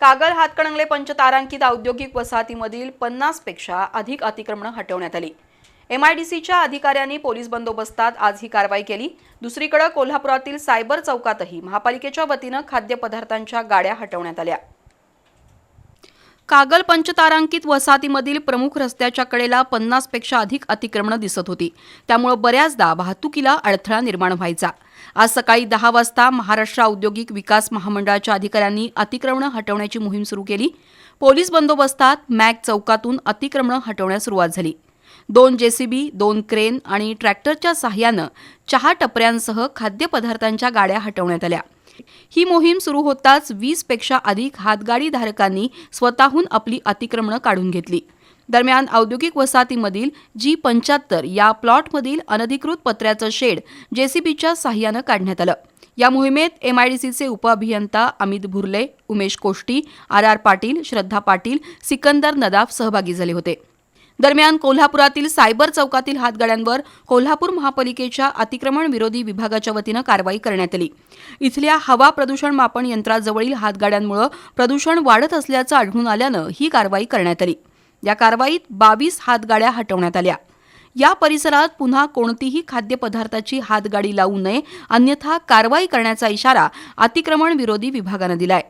कागल हातकणंगले पंचतारांकित औद्योगिक वसाहतीमधील पन्नासपेक्षा अधिक अतिक्रमणं हटवण्यात आली. एमआयडीसीच्या अधिकाऱ्यांनी पोलीस बंदोबस्तात आज ही कारवाई केली. दुसरीकडे कोल्हापुरातील सायबर चौकातही महापालिकेच्या वतीनं खाद्यपदार्थांच्या गाड्या हटवण्यात आल्या. कागल पंचतारांकित वसाहतीमधील प्रमुख रस्त्याच्या कडेला पन्नासपेक्षा अधिक अतिक्रमणं दिसत होती. त्यामुळे बऱ्याचदा वाहतुकीला अडथळा निर्माण व्हायचा. आज सकाळी दहा वाजता महाराष्ट्र औद्योगिक विकास महामंडळाच्या अधिकाऱ्यांनी अतिक्रमणं हटवण्याची मोहीम सुरू केली. पोलीस बंदोबस्तात मॅक चौकातून अतिक्रमणं हटवण्यास सुरुवात झाली. दोन जेसीबी दोन क्रेन आणि ट्रॅक्टरच्या सहाय्यानं चहा टपऱ्यांसह खाद्यपदार्थांच्या गाड्या हटवण्यात आल्या. ही मोहीम सुरू होताच वीसपेक्षा अधिक हातगाडी धारकांनी स्वतःहून आपली अतिक्रमणं काढून घेतली. दरम्यान औद्योगिक वसाहतीमधील जी पंच्याहत्तर या प्लॉटमधील अनधिकृत पत्र्याचं शेड जेसीबीच्या सहाय्यानं काढण्यात आलं. या मोहिमेत एमआयडीसीचे उपअभियंता अमित भुर्ले उमेश कोष्टी आर आर पाटील श्रद्धा पाटील सिकंदर नदाफ सहभागी झाले होते. दरम्यान कोल्हापुरातील सायबर चौकातील हातगाड्यांवर कोल्हापूर महापालिकेच्या अतिक्रमण विरोधी विभागाच्या वतीनं कारवाई करण्यात आली. इथल्या हवा प्रदूषण मापन यंत्राजवळील हातगाड्यांमुळे प्रदूषण वाढत असल्याचं आढळून आल्यानं ही कारवाई करण्यात आली. या कारवाईत बावीस हातगाड्या हटवण्यात आल्या. या परिसरात पुन्हा कोणतीही खाद्यपदार्थाची हातगाडी लावू नये अन्यथा कारवाई करण्याचा इशारा अतिक्रमण विरोधी विभागानं दिलाय.